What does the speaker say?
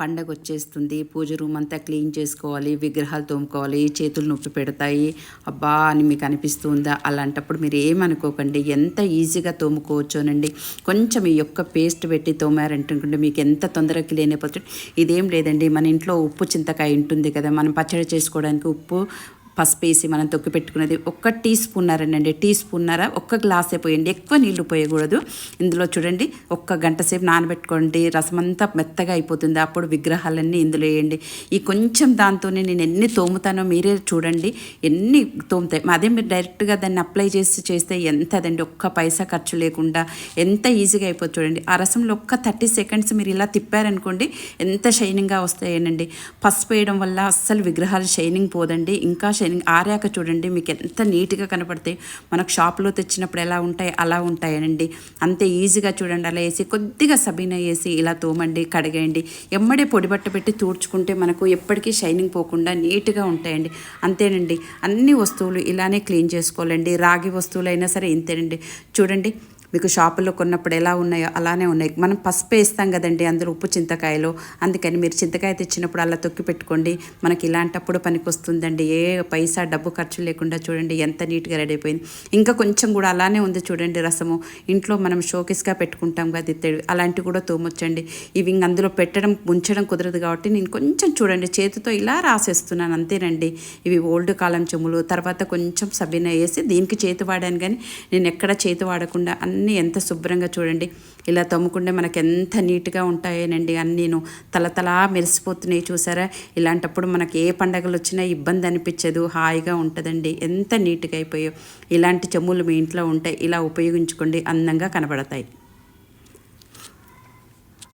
పండగ వచ్చేస్తుంది పూజ రూమ్ అంతా క్లీన్ చేసుకోవాలి విగ్రహాలు తోముకోవాలి చేతులు నొప్పి పెడతాయి. అబ్బా! అని మీకు అనిపిస్తుందా? అలాంటప్పుడు మీరు ఏమనుకోకండి. ఎంత ఈజీగా తోముకోవచ్చోనండి. కొంచెం ఈ యొక్క పేస్ట్ పెట్టి తోమారంటుంటే మీకు ఎంత తొందరగా క్లీన్ అయిపోతుంది ఇదేం లేదండి. మన ఇంట్లో ఉప్పు చింతకాయ ఉంటుంది కదా. మనం పచ్చడి చేసుకోవడానికి ఉప్పు పసుపు వేసి మనం తొక్కి పెట్టుకున్నది ఒక్క టీ స్పూన్నరండి టీ స్పూన్నర ఒక్క గ్లాసే పోయండి. ఎక్కువ నీళ్ళు పోయకూడదు. ఇందులో చూడండి ఒక్క గంట సేపు నానబెట్టుకోండి. రసం అంతా మెత్తగా అయిపోతుంది. అప్పుడు విగ్రహాలన్నీ ఇందులో వేయండి. ఈ కొంచెం దాంతోనే నేను ఎన్ని తోముతానో మీరే చూడండి. ఎన్ని తోముతాయి? అదే మీరు డైరెక్ట్గా దాన్ని అప్లై చేసి చేస్తే ఎంత అదండి ఒక్క పైసా ఖర్చు లేకుండా ఎంత ఈజీగా అయిపోతుంది చూడండి. ఆ రసంలో ఒక్క థర్టీ సెకండ్స్ మీరు ఇలా తిప్పారనుకోండి ఎంత షైనింగ్గా వస్తాయనండి. పసుపు వేయడం వల్ల అస్సలు విగ్రహాలు షైనింగ్ పోదండి. ఇంకా షైనింగ్ ఆరాక చూడండి మీకు ఎంత నీట్గా కనపడతాయి. మనకు షాప్లో తెచ్చినప్పుడు ఎలా ఉంటాయి అలా ఉంటాయనండి. అంతే ఈజీగా చూడండి అలా వేసి కొద్దిగా సబీనా వేసి ఇలా తోమండి కడగండి ఎమ్మడే పొడి బట్ట పెట్టి తూడ్చుకుంటే మనకు ఎప్పటికీ షైనింగ్ పోకుండా నీట్గా ఉంటాయండి. అంతేనండి అన్ని వస్తువులు ఇలానే క్లీన్ చేసుకోవాలండి. రాగి వస్తువులు అయినా సరే ఇంతేనండి. చూడండి మీకు షాపులో కొన్నప్పుడు ఎలా ఉన్నాయో అలానే ఉన్నాయి. మనం పసుపు వేస్తాం కదండి అందులో ఉప్పు చింతకాయలో. అందుకని మీరు చింతకాయ తెచ్చినప్పుడు అలా తొక్కి పెట్టుకోండి. మనకి ఇలాంటప్పుడు పనికి వస్తుందండి ఏ పైసా డబ్బు ఖర్చు లేకుండా చూడండి ఎంత నీట్గా రెడీ అయిపోయింది. ఇంకా కొంచెం కూడా అలానే ఉంది చూడండి రసము. ఇంట్లో మనం షోకేస్గా పెట్టుకుంటాం కదా ఇత్తడి అలాంటివి కూడా తోమొచ్చండి. ఇవి ఇంక అందులో పెట్టడం ఉంచడం కుదరదు కాబట్టి నేను కొంచెం చూడండి చేతితో ఇలా రాసేస్తున్నాను అంతేనండి. ఇవి ఓల్డ్ కాలం చెములు. తర్వాత కొంచెం సబీన వేసి దీనికి చేతి వాడాను కానీ నేను ఎక్కడ చేతి వాడకుండా అన్ని ఎంత శుభ్రంగా చూడండి. ఇలా తమ్ముకుంటే మనకి ఎంత నీట్గా ఉంటాయేనండి అన్నీను. తలతలా మెరిసిపోతున్నాయి చూసారా? ఇలాంటప్పుడు మనకి ఏ పండగలు వచ్చినా ఇబ్బంది అనిపించదు హాయిగా ఉంటుందండి. ఎంత నీట్గా అయిపోయాయో ఇలాంటి చెమ్ములు మీ ఇంట్లో ఉంటాయి ఇలా ఉపయోగించుకోండి అందంగా కనబడతాయి.